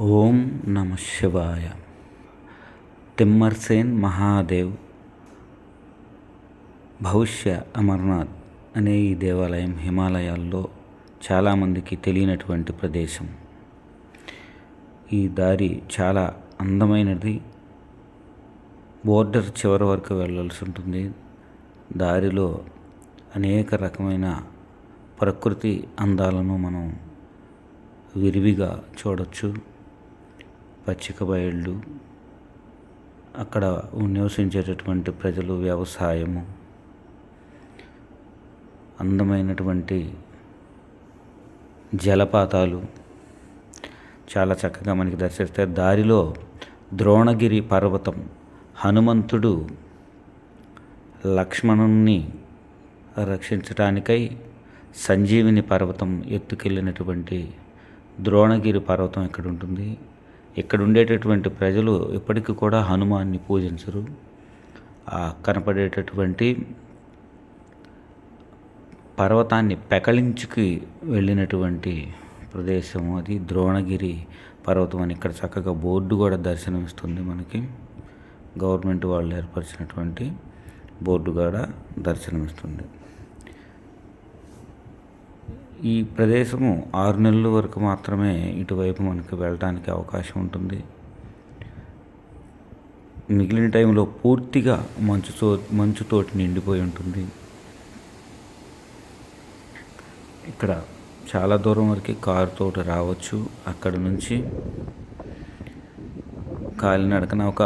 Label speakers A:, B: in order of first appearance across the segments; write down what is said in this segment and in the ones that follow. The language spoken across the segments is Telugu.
A: ఓం నమ శివాయ. తిమ్మర్సేన్ మహాదేవ్ భవిష్య అమర్నాథ్ అనే ఈ దేవాలయం హిమాలయాల్లో చాలామందికి తెలియనటువంటి ప్రదేశం. ఈ దారి చాలా అందమైనది. బోర్డర్ చివరి వరకు వెళ్ళాల్సి ఉంటుంది. దారిలో అనేక రకమైన ప్రకృతి అందాలను మనం విరివిగా చూడొచ్చు. పచ్చిక బయళ్ళు అక్కడ నివసించేటటువంటి ప్రజలు వ్యవసాయము అందమైనటువంటి జలపాతాలు చాలా చక్కగా మనకి దర్శిస్తాయి దారిలో ద్రోణగిరి పర్వతం హనుమంతుడు లక్ష్మణుని రక్షించటానికై సంజీవిని పర్వతం ఎత్తుకెళ్ళినటువంటి ద్రోణగిరి పర్వతం ఇక్కడ ఉంటుంది ఇక్కడ ఉండేటటువంటి ప్రజలు ఇప్పటికీ కూడా హనుమాన్ని పూజించరు. ఆ కనపడేటటువంటి పర్వతాన్ని పెకలించుకి వెళ్ళినటువంటి ప్రదేశం అది. ద్రోణగిరి పర్వతం అని ఇక్కడ చక్కగా బోర్డు కూడా దర్శనమిస్తుంది మనకి. గవర్నమెంట్ వాళ్ళు ఏర్పరిచినటువంటి బోర్డు కూడా దర్శనమిస్తుంది. ఈ ప్రదేశము ఆరు నెలల వరకు మాత్రమే ఇటువైపు మనకి వెళ్ళడానికి అవకాశం ఉంటుంది. మిగిలిన టైంలో పూర్తిగా మంచుతో మంచుతోటి నిండిపోయి ఉంటుంది. ఇక్కడ చాలా దూరం వరకు కారుతో రావచ్చు. అక్కడ నుంచి కాలినడకన ఒక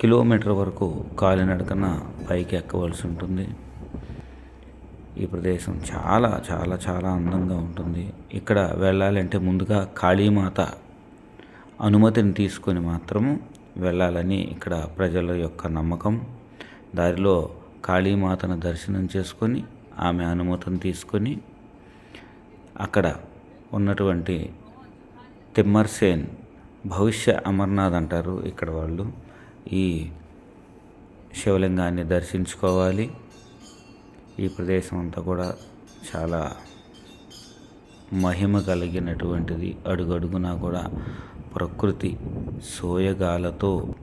A: కిలోమీటర్ వరకు కాలినడకన పైకి ఎక్కవలసి ఉంటుంది. ఈ ప్రదేశం చాలా చాలా చాలా అందంగా ఉంటుంది. ఇక్కడ వెళ్ళాలంటే ముందుగా కాళీమాత అనుమతిని తీసుకొని మాత్రము వెళ్ళాలని ఇక్కడ ప్రజల యొక్క నమ్మకం. దారిలో కాళీమాతను దర్శనం చేసుకొని ఆమె అనుమతిని తీసుకొని అక్కడ ఉన్నటువంటి తిమ్మర్సేన్ భవిష్య అమర్నాథ్ అంటారు ఇక్కడ వాళ్ళు. ఈ శివలింగాన్ని దర్శించుకోవాలి. ఈ ప్రదేశం అంతా కూడా చాలా మహిమ కలిగినటువంటిది. అడుగడుగునా కూడా ప్రకృతి సోయగాలతో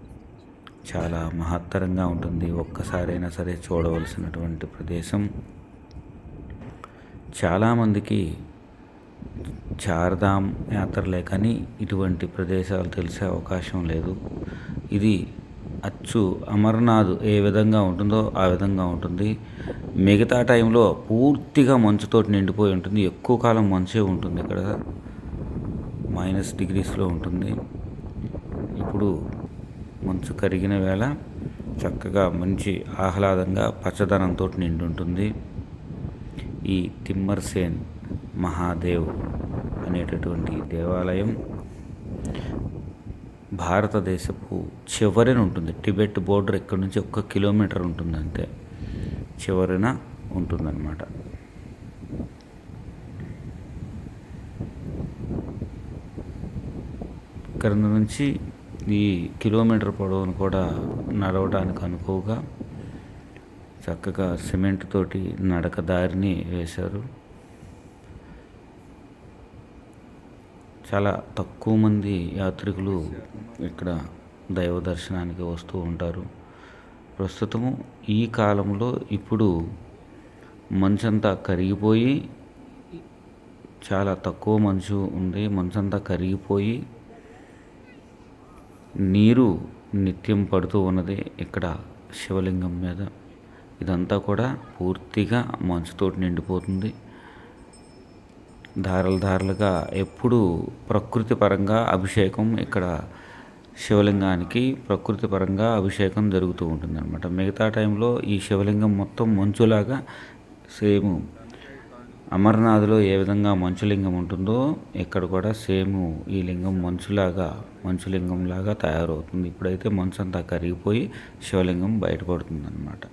A: చాలా మహత్తరంగా ఉంటుంది. ఒక్కసారైనా సరే చూడవలసినటువంటి ప్రదేశం. చాలామందికి చార్ధామ్ యాత్రలే కానీ ఇటువంటి ప్రదేశాలు తెలిసే అవకాశం లేదు. ఇది అచ్చు అమర్నాథ్ ఏ విధంగా ఉంటుందో ఆ విధంగా ఉంటుంది. మిగతా టైంలో పూర్తిగా మంచుతో నిండిపోయి ఉంటుంది. ఎక్కువ కాలం మంచే ఉంటుంది ఇక్కడ. మైనస్ డిగ్రీస్లో ఉంటుంది. ఇప్పుడు మంచు కరిగిన వేళ చక్కగా మంచి ఆహ్లాదంగా పచ్చదనంతో నిండి ఉంటుంది. ఈ తిమ్మర్సేన్ మహాదేవ్ అనేటటువంటి దేవాలయం భారతదేశపు చివరిన ఉంటుంది. టిబెట్ బోర్డర్ ఇక్కడ నుంచి ఒక్క కిలోమీటర్ ఉంటుంది అంతే చివరిన ఉంటుందన్నమాట. ఇక్కడ నుంచి ఈ కిలోమీటర్ పొడవును కూడా నడవడానికి అనుకోగా చక్కగా సిమెంట్ తోటి నడక దారిని వేశారు. చాలా తక్కువ మంది యాత్రికులు ఇక్కడ దైవ దర్శనానికి వస్తూ ఉంటారు. ప్రస్తుతము ఈ కాలంలో ఇప్పుడు మంచంతా కరిగిపోయి చాలా తక్కువ మంచు ఉంది. మంచంతా కరిగిపోయి నీరు నిత్యం పడుతూ ఉన్నది ఇక్కడ శివలింగం మీద. ఇదంతా కూడా పూర్తిగా మంచుతోటి నిండిపోతుంది. ధారలు ధారలుగా ఎప్పుడు ప్రకృతి పరంగా అభిషేకం ఇక్కడ శివలింగానికి ప్రకృతి పరంగా అభిషేకం జరుగుతూ ఉంటుందన్నమాట. మిగతా టైంలో ఈ శివలింగం మొత్తం మంచులాగా సేమ్ అమర్నాథ్లో ఏ విధంగా మంచులింగం ఉంటుందో ఇక్కడ కూడా సేమ్ ఈ లింగం మంచులాగా మంచులింగంలాగా తయారవుతుంది. ఇప్పుడైతే మంచు అంతా కరిగిపోయి శివలింగం బయటపడుతుంది అనమాట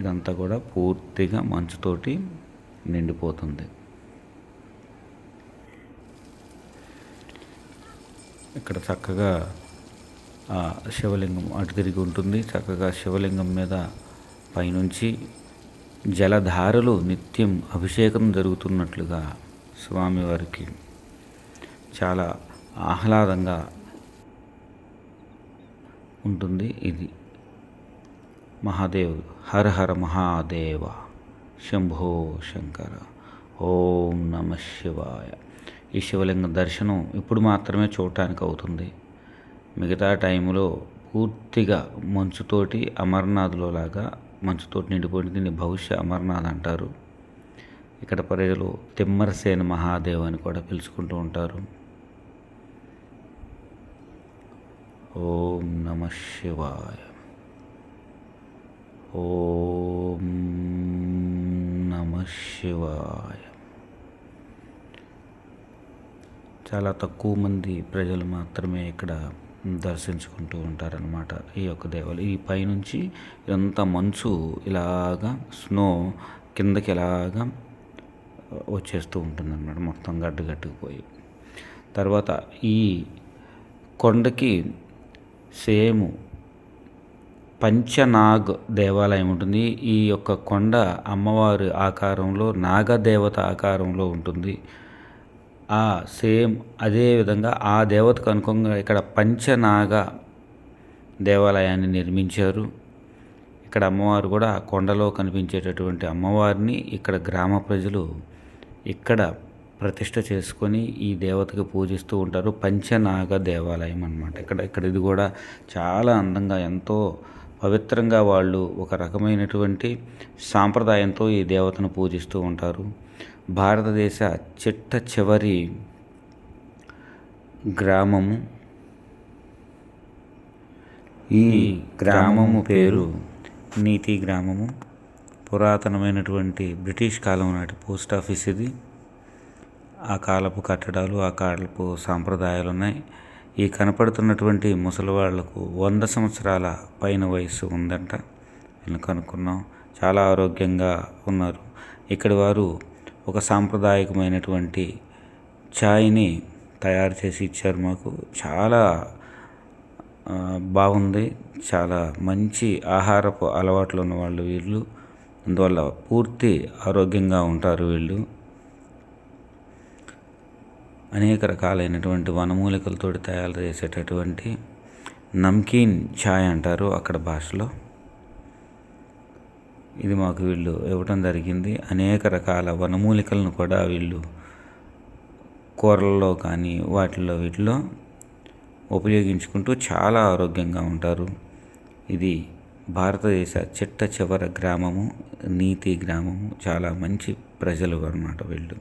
A: ఇదంతా కూడా పూర్తిగా మంచుతోటి నిండిపోతుంది. ఇక్కడ చక్కగా ఆ శివలింగం అటు తిరిగి ఉంటుంది. చక్కగా శివలింగం మీద పైనుంచి జలధారలు నిత్యం అభిషేకం జరుగుతున్నట్లుగా స్వామివారికి చాలా ఆహ్లాదంగా ఉంటుంది. ఇది మహాదేవ్ హర హర మహాదేవ శంభో శంకర ఓం నమ శివాయ. ఈ శివలింగ దర్శనం ఇప్పుడు మాత్రమే చూడటానికి అవుతుంది మిగతా టైంలో పూర్తిగా మంచుతోటి అమర్నాథ్లో లాగా మంచుతోటి నిండిపోయింది దీన్ని భవిష్య అమర్నాథ్ అంటారు. ఇక్కడ ప్రజలు తిమ్మరసేన మహాదేవ్ అని కూడా పిలుచుకుంటూ ఉంటారు. ఓం నమ శివాయ. ఓం నమ శివాయ. చాలా తక్కువ మంది ప్రజలు మాత్రమే ఇక్కడ దర్శించుకుంటూ ఉంటారనమాట ఈ యొక్క దేవాలయం. ఈ పైనుంచి ఎంత మంచు ఇలాగా స్నో కిందకి ఇలాగా వచ్చేస్తూ ఉంటుందన్నమాట. మొత్తం గడ్డ గట్టుకుపోయి తర్వాత ఈ కొండకి సేమ్ పంచనాగ్ దేవాలయం ఉంటుంది. ఈ యొక్క కొండ అమ్మవారి ఆకారంలో నాగదేవత ఆకారంలో ఉంటుంది. ఆ సేమ్ అదే విధంగా ఆ దేవతకు అనుకోగా ఇక్కడ పంచనాగ దేవాలయాన్ని నిర్మించారు. ఇక్కడ అమ్మవారు కూడా కొండలో కనిపించేటటువంటి అమ్మవారిని ఇక్కడ గ్రామ ప్రజలు ఇక్కడ ప్రతిష్ట చేసుకొని ఈ దేవతకి పూజిస్తూ ఉంటారు. పంచనాగ దేవాలయం అనమాట ఇక్కడ ఇక్కడ ఇది కూడా చాలా అందంగా ఎంతో పవిత్రంగా వాళ్ళు ఒక రకమైనటువంటి సాంప్రదాయంతో ఈ దేవతను పూజిస్తూ ఉంటారు. భారతదేశ చిట్ట చివరి గ్రామము. ఈ గ్రామము పేరు నీతి గ్రామము. పురాతనమైనటువంటి బ్రిటిష్ కాలం నాటి పోస్ట్ ఆఫీస్ ఇది. ఆ కాలపు కట్టడాలు ఆ కాలపు సాంప్రదాయాలు ఉన్నాయి. ఈ కనపడుతున్నటువంటి ముసలి వాళ్ళకు వంద సంవత్సరాల పైన వయస్సు ఉందంట. నేను కనుక్కున్నాం. చాలా ఆరోగ్యంగా ఉన్నారు. ఇక్కడి వారు ఒక సాంప్రదాయకమైనటువంటి ఛాయ్ని తయారు చేసి ఇచ్చారు మాకు. చాలా బాగుంది. చాలా మంచి ఆహారపు అలవాట్లు ఉన్న వాళ్ళు వీళ్ళు. అందువల్ల పూర్తి ఆరోగ్యంగా ఉంటారు వీళ్ళు. అనేక రకాలైనటువంటి వనమూలికలతో తయారు చేసేటటువంటి నమ్కీన్ ఛాయ్ అంటారు అక్కడ భాషలో. ఇది మాకు వీళ్ళు ఇవ్వటం జరిగింది. అనేక రకాల వనమూలికలను కూడా వీళ్ళు కూరల్లో కానీ వాటిల్లో వీటిలో ఉపయోగించుకుంటూ చాలా ఆరోగ్యంగా ఉంటారు. ఇది భారతదేశ చిట్ట చివర గ్రామము నీతి గ్రామము. చాలా మంచి ప్రజలు అన్నమాట వీళ్ళు.